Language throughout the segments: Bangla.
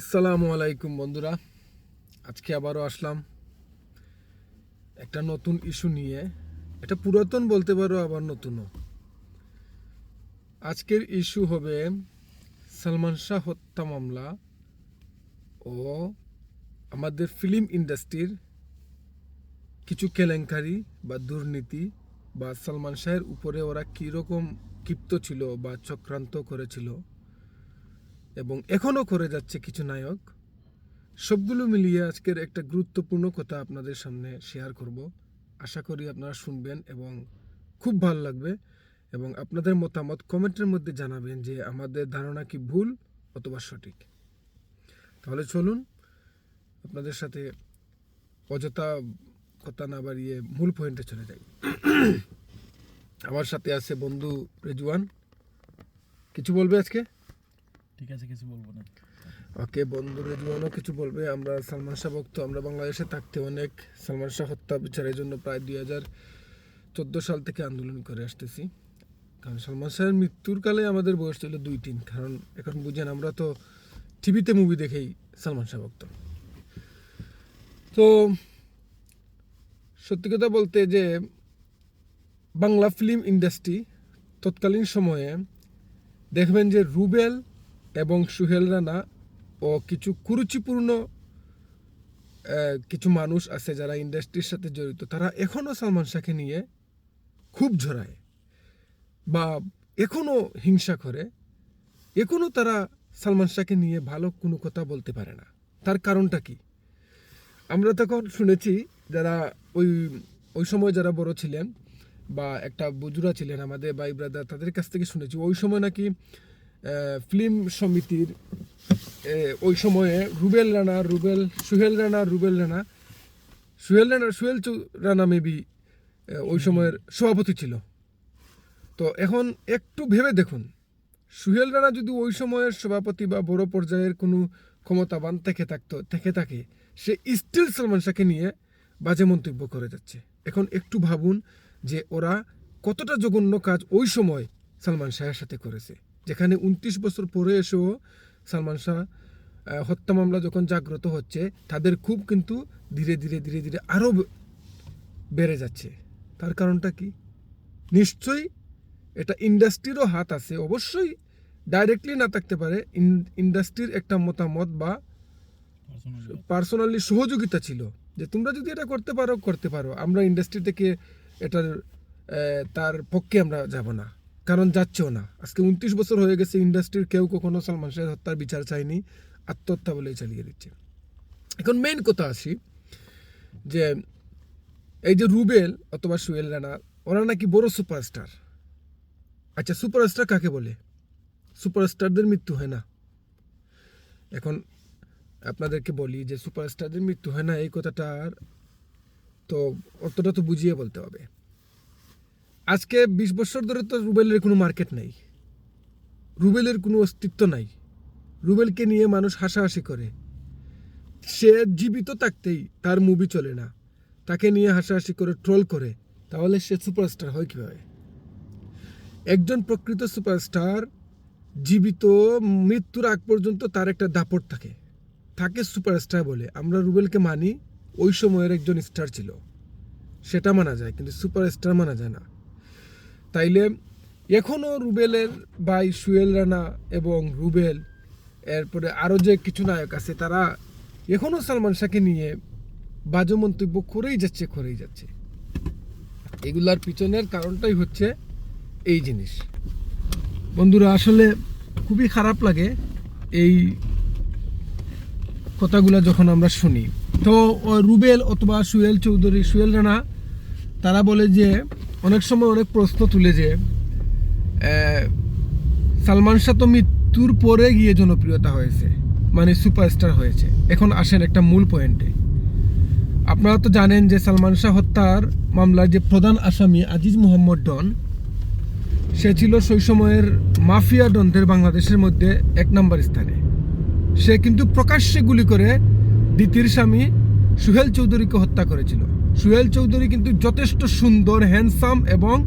আসসালামু আলাইকুম, বন্ধুরা। আজকে আবারও আসলাম একটা নতুন ইস্যু নিয়ে। এটা পুরাতন বলতে পারো, আবার নতুনও। আজকের ইস্যু হবে সালমান শাহ হত্যা মামলা ও আমাদের ফিল্ম ইন্ডাস্ট্রির কিছু কেলেঙ্কারি বা দুর্নীতি বা সালমান শাহের উপরে ওরা কীরকম ক্ষিপ্ত ছিল বা চক্রান্ত করেছিল। এবং এখনও করে যাচ্ছে কিছু নায়ক। সবগুলো মিলিয়ে আজকের একটা গুরুত্বপূর্ণ কথা আপনাদের সামনে শেয়ার করব। আশা করি আপনারা শুনবেন এবং খুব ভালো লাগবে এবং আপনাদের মতামত কমেন্টের মধ্যে জানাবেন যে আমাদের ধারণা কি ভুল অথবা সঠিক। তাহলে চলুন আপনাদের সাথে অযথা কথা না বাড়িয়ে মূল পয়েন্টে চলে যাই। আমার সাথে আছে বন্ধু রেজওয়ান। কিছু বলবে আজকে? ঠিক আছে, কিছু বলব না। ওকে, বন্ধু জীবনও কিছু বলবে। আমরা সালমান শাহ ভক্ত, আমরা বাংলাদেশে থাকতে অনেক সালমান শাহ হত্যা বিচারের জন্য প্রায় দুই হাজার চোদ্দ সাল থেকে আন্দোলন করে আসতেছি। কারণ সালমান শাহের মৃত্যুর কালে আমাদের বয়স ছিল দুই তিন, কারণ এখন বুঝেন আমরা তো টিভিতে মুভি দেখেই সালমান শাহ ভক্ত। তো সত্যি কথা বলতে যে বাংলা ফিল্ম ইন্ডাস্ট্রি তৎকালীন সময়ে দেখবেন যে রুবেল এবং সুহেল রানা ও কিছু কুরুচিপূর্ণ কিছু মানুষ আছে যারা ইন্ডাস্ট্রির সাথে জড়িত। তারা এখনও সালমান শাহকে নিয়ে খুব ঝরায় বা এখনও হিংসা করে। এখনও তারা সালমান শাহকে নিয়ে ভালো কোনো কথা বলতে পারে না। তার কারণটা কি? আমরা তখন শুনেছি যারা ওই ওই সময় যারা বড় ছিলেন বা একটা বুজুরা ছিলেন আমাদের বাই ব্রাদার তাদের কাছ থেকে শুনেছি। ওই সময় নাকি ফিল্ম সমিতির ওই সময়ে রুবেল রানা, রুবেল, সুহেল রানা, রুবেল রানা, সুহেল রানা সুহেল রানা মেবি ওই সময়ের সভাপতি ছিল। তো এখন একটু ভেবে দেখুন, সুহেল রানা যদি ওই সময়ের সভাপতি বা বড় পর্যায়ের কোনো ক্ষমতাবান থেকে থাকতো, থেকে থাকে, সে স্টিল সালমান শাহকে নিয়ে বাজে মন্তব্য করে যাচ্ছে। এখন একটু ভাবুন যে ওরা কতটা জঘন্য কাজ ওই সময় সালমান শাহের সাথে করেছে। যেখানে উনত্রিশ বছর পরে এসেও সালমান শাহ হত্যা মামলা যখন জাগ্রত হচ্ছে, তাদের খুব কিন্তু ধীরে ধীরে ধীরে ধীরে আরও বেড়ে যাচ্ছে। তার কারণটা কি? নিশ্চয়ই এটা ইন্ডাস্ট্রিরও হাত আছে। অবশ্যই ডাইরেক্টলি না থাকতে পারে ইন্ডাস্ট্রির একটা মতামত বা পার্সোনালি সহযোগিতা ছিল যে তোমরা যদি এটা করতে পারো করতে পারো। আমরা ইন্ডাস্ট্রি থেকে এটার তার পক্ষে আমরা যাব না। কারণ যাচ্ছেও না। আজকে উনত্রিশ বছর হয়ে গেছে ইন্ডাস্ট্রির কেউ কখনো সালমান শাহের হত্যার বিচার চায়নি, আত্মহত্যা বলেই চালিয়ে দিচ্ছে। এখন মেইন কথা আসি যে এই যে রুবেল অথবা সুয়েল রানা, ওরা নাকি বড় সুপারস্টার। আচ্ছা সুপারস্টার কাকে বলে? সুপারস্টারদের মৃত্যু হয় না। এখন আপনাদেরকে বলি যে, সুপারস্টারদের মৃত্যু হয় না, এই কথাটার তো অতটা তো বুঝিয়ে বলতে হবে। আজকে বিশ বছর ধরে তো রুবেলের কোনো মার্কেট নেই। রুবেলের কোনো অস্তিত্ব নাই। রুবেলকে নিয়ে মানুষ হাসাহাসি করে। সে জীবিত থাকতেই তার মুভি চলে না। তাকে নিয়ে হাসাহাসি করে ট্রোল করে। তাহলে সে সুপারস্টার হয় কীভাবে? একজন প্রকৃত সুপারস্টার জীবিত মৃত্যুর আগ পর্যন্ত তার একটা দাপট থাকে। তাকে সুপারস্টার বলে। আমরা রুবেলকে মানি, ওই সময়ের একজন স্টার ছিল। সেটা মানা যায়, কিন্তু সুপারস্টার মানা যায় না। তাইলে এখনও রুবেলের ভাই সুয়েল রানা এবং রুবেল, এরপরে আরও যে কিছু নায়ক আছে তারা এখনও সালমান শাহকে নিয়ে বাজে মন্তব্য করেই যাচ্ছে করেই যাচ্ছে। এগুলার পিছনের কারণটাই হচ্ছে এই জিনিস। বন্ধুরা, আসলে খুবই খারাপ লাগে এই কথাগুলো যখন আমরা শুনি। তো রুবেল অথবা সুয়েল চৌধুরী, সুয়েল রানা, তারা বলে যে অনেক সময় অনেক প্রশ্ন তুলে যে সালমান শাহ তো মৃত্যুর পরে গিয়ে জনপ্রিয়তা হয়েছে মানে সুপারস্টার হয়েছে। এখন আসেন একটা মূল পয়েন্টে আপনারা তো জানেন যে সালমান শাহ হত্যার মামলার যে প্রধান আসামি আজিজ মোহাম্মদ ডন, সে ছিল সেই সময়ের মাফিয়া ডনদের বাংলাদেশের মধ্যে এক নম্বর স্থানে। সে কিন্তু প্রকাশ্যে গুলি করে দ্বিতীয় স্বামী সুহেল চৌধুরীকে হত্যা করেছিল। সুহেল চৌধুরী কিন্তু যথেষ্ট সুন্দর হ্যান্ডসাম এবং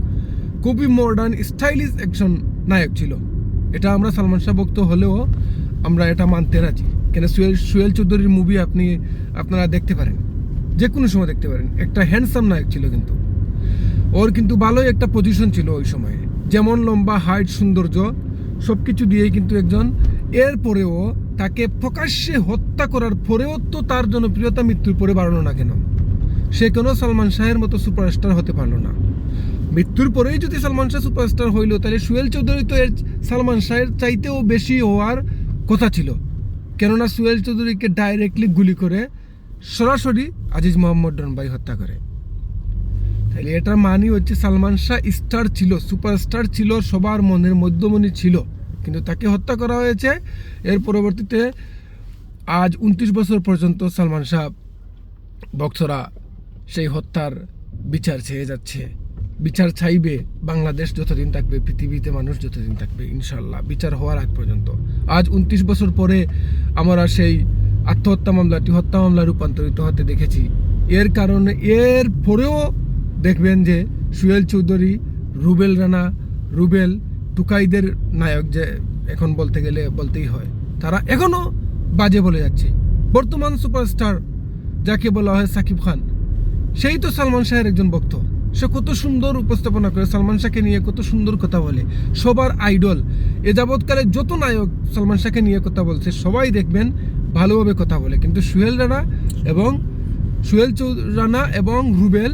খুবই মডার্ন স্টাইলিশ একজন নায়ক ছিল। এটা আমরা সালমান শাহ ভক্ত হলেও আমরা এটা মানতে রাজি। কেন সুয়েল সুয়েল চৌধুরীর মুভি আপনি, আপনারা দেখতে পারেন। যে কোনো সময় দেখতে পারেন। একটা হ্যান্ডসাম নায়ক ছিল কিন্তু। ওর কিন্তু ভালোই একটা পজিশন ছিল ওই সময়ে। যেমন লম্বা হাইট সৌন্দর্য সব কিছু দিয়েই কিন্তু একজন। এরপরেও তাকে প্রকাশ্যে হত্যা করার পরেও তো তার জনপ্রিয়তা মৃত্যুর পরে বাড়লো না কেন? সে কোনো সালমান শাহের মতো সুপারস্টার হতে পারল না। মৃত্যুর পরেই যদি সালমান শাহ সুপারস্টার হইল, তাহলে সুয়েল চৌধুরী তো এর সালমান শাহের চাইতেও বেশি হওয়ার কথা ছিল। কেননা সুয়েল চৌধুরীকে ডাইরেক্টলি গুলি করে সরাসরি আজিজ মোহাম্মদ ডনবাই হত্যা করে। তাহলে এটার মানি হচ্ছে সালমান শাহ স্টার ছিল, সুপারস্টার ছিল, সবার মনের মধ্যমণি ছিল। কিন্তু তাকে হত্যা করা হয়েছে। এর পরবর্তীতে আজ উনত্রিশ বছর পর্যন্ত সালমান শাহ ভক্তরা সেই হত্যার বিচার চেয়ে যাচ্ছে। বিচার চাইবে বাংলাদেশ যতদিন থাকবে, পৃথিবীতে মানুষ যতদিন থাকবে ইনশাল্লাহ বিচার হওয়ার আগ পর্যন্ত। আজ উনত্রিশ বছর পরে আমরা সেই আত্মহত্যা মামলাটি, হত্যা মামলা রূপান্তরিত হতে দেখেছি। এর কারণে, এর পরেও দেখবেন যে সুয়েল চৌধুরী, রুবেল রানা, রুবেল টুকাইদের নায়ক যে এখন বলতে গেলে বলতেই হয়, তারা এখনও বাজে বলে যাচ্ছে। বর্তমান সুপারস্টার, যাকে বলা হয় সাকিব খান সেই তো সালমান শাহের একজন ভক্ত। সে কত সুন্দর উপস্থাপনা করে, সালমান শাহকে নিয়ে কত সুন্দর কথা বলে। সবার আইডল। এ যাবৎকালে যত নায়ক সালমান শাহকে নিয়ে কথা বলছে, সবাই দেখবেন ভালোভাবে কথা বলে। কিন্তু সুহেল রানা এবং সুহেল রানা এবং রুবেল,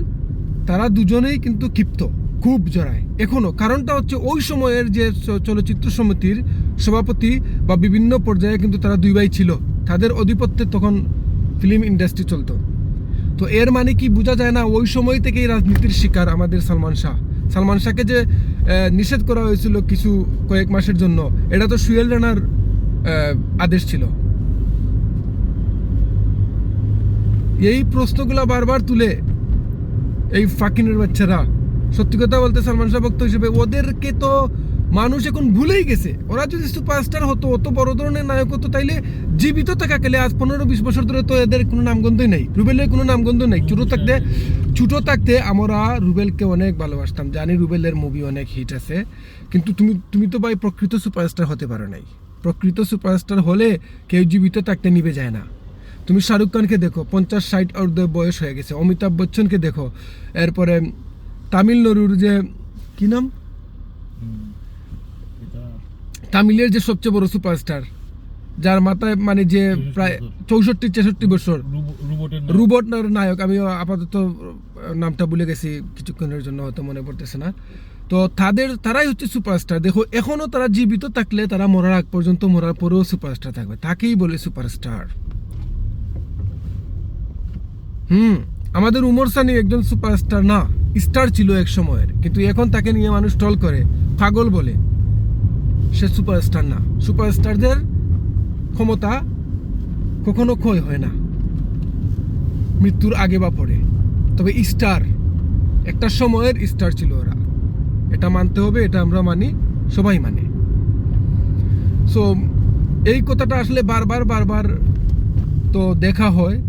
তারা দুজনেই কিন্তু ক্ষিপ্ত, খুব জড়ায় এখনও কারণটা হচ্ছে ওই সময়ের যে চলচ্চিত্র সমিতির সভাপতি বা বিভিন্ন পর্যায়ে কিন্তু তারা দুই ভাই ছিল। তাদের আধিপত্যে তখন ফিল্ম ইন্ডাস্ট্রি চলতো। তো এর মানে কি বোঝা যায় না? ওই সময় থেকেই রাজনীতির শিকার আমাদের সালমান শাহ। সালমান শাহকে যে নিষেধ করা হয়েছিল কিছু কয়েক মাসের জন্য, এটা তো সুয়েল রানার আদেশ ছিল। এই প্রশ্নগুলো বারবার তুলে এই ফাকিনের বাচ্চারা। সত্যি কথা বলতে সালমান শাহ ভক্ত হিসেবে ওদেরকে তো মানুষ এখন ভুলেই গেছে। ওরা যদি সুপারস্টার হতো, অত বড় ধরনের নায়ক হতো, তাইলে জীবিত থাকা গেলে আজ পনেরো বিশ বছর ধরে তো এদের কোনো নামগন্ধই নেই। রুবেলের কোনো নামগন্ধ নেই। ছোটো থাকতে ছোটো থাকতে আমরা রুবেলকে অনেক ভালোবাসতাম। জানি রুবেলের মুভি অনেক হিট আছে। কিন্তু তুমি তুমি তো ভাই প্রকৃত সুপারস্টার হতে পারো নাই। প্রকৃত সুপারস্টার হলে কেউ জীবিত থাকতে নিবে যায় না। তুমি শাহরুখ খানকে দেখো, পঞ্চাশ ষাট অর্ধ বয়স হয়ে গেছে। অমিতাভ বচ্চনকে দেখো। এরপরে তামিলনাড়ুর যে, কি নাম? তামিলের যে সবচেয়ে বড় সুপারস্টার যার মাথায় মানে যে প্রায় চৌষট্টি ছেষট্টি বছর রোবো- রোবটের নায়ক আমি আপাতত নামটা ভুলে গেছি কিছুক্ষণের জন্য হয়তো মনে পড়তেছে না। তো তাদের তারাই হচ্ছে সুপারস্টার। দেখো এখনও তারা জীবিত থাকলে তারা মরার আগ পর্যন্ত মরার পরেও সুপারস্টার থাকবে। তাকেই বলে সুপারস্টার। হুম আমাদের উমর সানি একজন সুপারস্টার না স্টার ছিল এক সময়ের। কিন্তু এখন তাকে নিয়ে মানুষ টল করে পাগল বলে। সে সুপারস্টার না। সুপারস্টারদের ক্ষমতা কখনো ক্ষয় হয় না। মৃত্যুর আগে বা পরে। তবে স্টার একটা সময়ের স্টার ছিল ওরা। এটা মানতে হবে, এটা আমরা মানি, সবাই মানে। সো এই কথাটা আসলে বারবার বারবার তো দেখা হয়,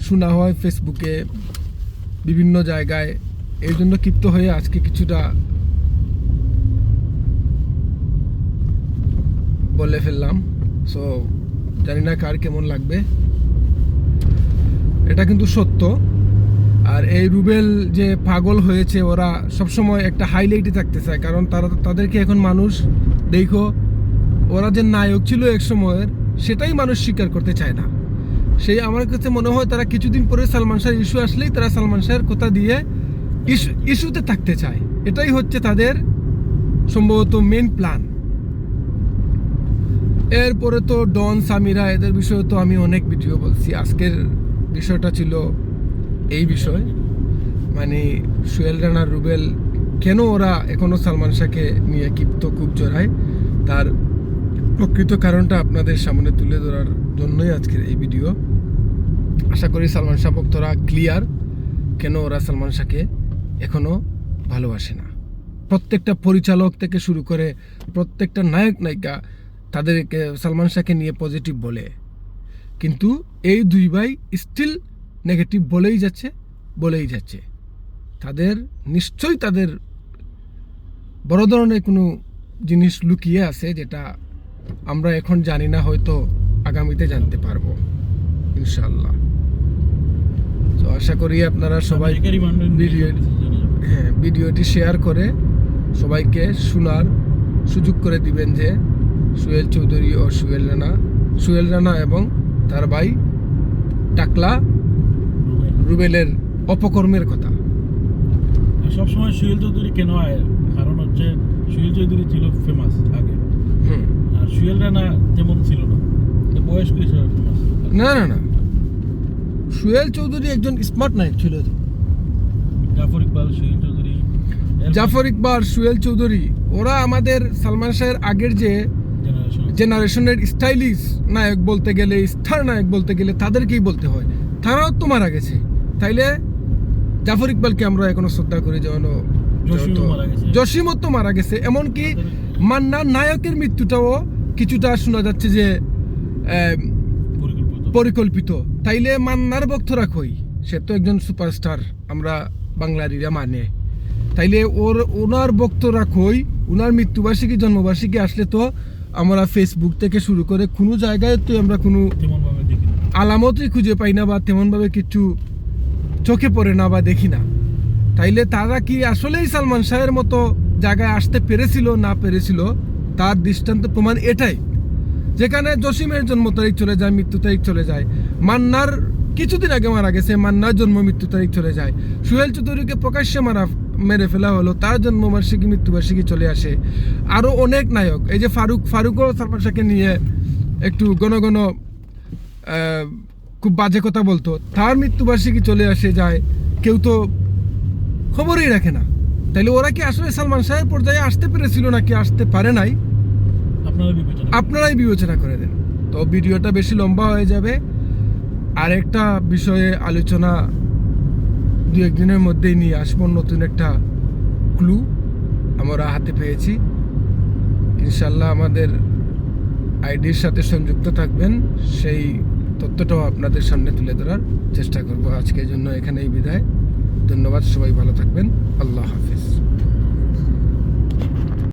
শোনা হয় ফেসবুকে বিভিন্ন জায়গায়। এই জন্য ক্ষিপ্ত হয়ে আজকে কিছুটা বলে ফেললাম। সো জানি না কার কেমন লাগবে। এটা কিন্তু সত্য। আর এই রুবেল যে পাগল হয়েছে, ওরা সবসময় একটা হাইলাইটে থাকতে চায়। কারণ তারা, তাদেরকে এখন মানুষ, দেখো, ওরা যে নায়ক ছিল এক সময়ের, সেটাই মানুষ স্বীকার করতে চায় না। সেই আমার কাছে মনে হয় তারা কিছুদিন পরে সালমান শাহের ইস্যু আসলেই তারা সালমান শাহের কথা দিয়ে ইস্যু ইস্যুতে থাকতে চায়। এটাই হচ্ছে তাদের সম্ভবত মেন প্ল্যান এরপরে তো ডন, সামিরা, এদের বিষয়ে তো আমি অনেক ভিডিও বলছি। আজকের বিষয়টা ছিল এই বিষয়। মানে সুয়েল রানা, রুবেল, কেন ওরা এখনও সালমান শাহকে নিয়ে ক্ষিপ্ত, খুব জড়ায় তার প্রকৃত কারণটা আপনাদের সামনে তুলে ধরার জন্যই আজকের এই ভিডিও আশা করি সালমান শাহ ভক্তরা ক্লিয়ার কেন ওরা সালমান শাহকে এখনও ভালোবাসে না। প্রত্যেকটা পরিচালক থেকে শুরু করে প্রত্যেকটা নায়ক নায়িকা তাদেরকে সালমান শাহকে নিয়ে পজিটিভ বলে। কিন্তু এই দুই ভাই স্টিল নেগেটিভ বলেই যাচ্ছে বলেই যাচ্ছে। তাদের নিশ্চয়ই তাদের বড় ধরনের কোনো জিনিস লুকিয়ে আছে যেটা আমরা এখন জানি না হয়তো আগামীতে জানতে পারব ইনশাল্লাহ তো আশা করি আপনারা সবাই ভিডিও হ্যাঁ ভিডিওটি শেয়ার করে সবাইকে শোনার সুযোগ করে দিবেন যে সুয়েল চৌধুরী ও সুয়েল রানা। সুয়েল রানা এবং তার ভাই টাকলা রুবেলের অপকর্মের কথা। সবসময় সুহেল চৌধুরী কেন হয় কারণ হচ্ছে সুহেল চৌধুরী ছিল ফেমাস আগে। আর সুহেল রানা তেমন ছিল না। বয়স্ক হিসেবে ফেমাস না না না। সুয়েল চৌধুরী একজন স্মার্ট নায়ক ছিল তো। জাফর ইকবাল সুহেল চৌধুরী। জাফর ইকবাল সুয়েল চৌধুরী ওরা আমাদের সালমান শাহের আগের যে। জেনারেশনের স্টাইলিশ নায়ক বলতে গেলে স্টার নায়ক বলতে গেলে তাদেরকেই বলতে হয়। তারাও তো মারা গেছে। তাইলে জাফর ইকবালকে আমরা এখনও শ্রদ্ধা করি যেমন জসিমও মারা তো মারা গেছে। এমনকি মান্না নায়কের মৃত্যুটাও কিছুটা শোনা যাচ্ছে যে পরিকল্পিত। তাইলে মান্নার ভক্তরা কই? সে তো একজন সুপারস্টার আমরা বাংলারিরা মানে। তাইলে ওর ওনার ভক্তরা কই? ওনার মৃত্যুবার্ষিকী জন্মবার্ষিকী আসলে তো আমরা ফেসবুক থেকে শুরু করে কোনো জায়গায় তো আমরা কোনো আলামতই খুঁজে পাই না বা তেমনভাবে কিছু চোখে পড়ে না বা দেখি না। তাইলে তারা কি আসলেই সালমান শাহের মতো জায়গায় আসতে পেরেছিল না পেরেছিল? তার দৃষ্টান্ত প্রমাণ এটাই। যেখানে জসিমের জন্ম তারিখ চলে যায় মৃত্যু তারিখ চলে যায়। মান্নার কিছুদিন আগে মারা গেছে মান্নার জন্ম মৃত্যু তারিখ চলে যায়। সুহেল চৌধুরীকে প্রকাশ্যে মারা মেরে ফেলা হলো তার জন্মবার্ষিকী মৃত্যুবার্ষিকী চলে আসে। আরও অনেক নায়ক এই যে ফারুক ফারুকও সালমান শাহকে নিয়ে একটু ঘন ঘন খুব বাজে কথা বলতো। তার মৃত্যুবার্ষিকী চলে আসে যায় কেউ তো খবরই রাখে না। তাইলে ওরা কি আসলে সালমান শাহের পর্যায়ে আসতে পেরেছিল নাকি আসতে পারে নাই? আপনারাই বিবেচনা করে দেন। তো ভিডিওটা বেশি লম্বা হয়ে যাবে। আরেকটা বিষয়ে আলোচনা দু একদিনের মধ্যেই নিয়ে আসব নতুন একটা ক্লু আমরা হাতে পেয়েছি। ইনশাল্লাহ আমাদের আইডির সাথে সংযুক্ত থাকবেন। সেই তথ্যটাও আপনাদের সামনে তুলে ধরার চেষ্টা করব। আজকের জন্য এখানেই বিদায়। ধন্যবাদ, সবাই ভালো থাকবেন। আল্লাহ হাফিজ।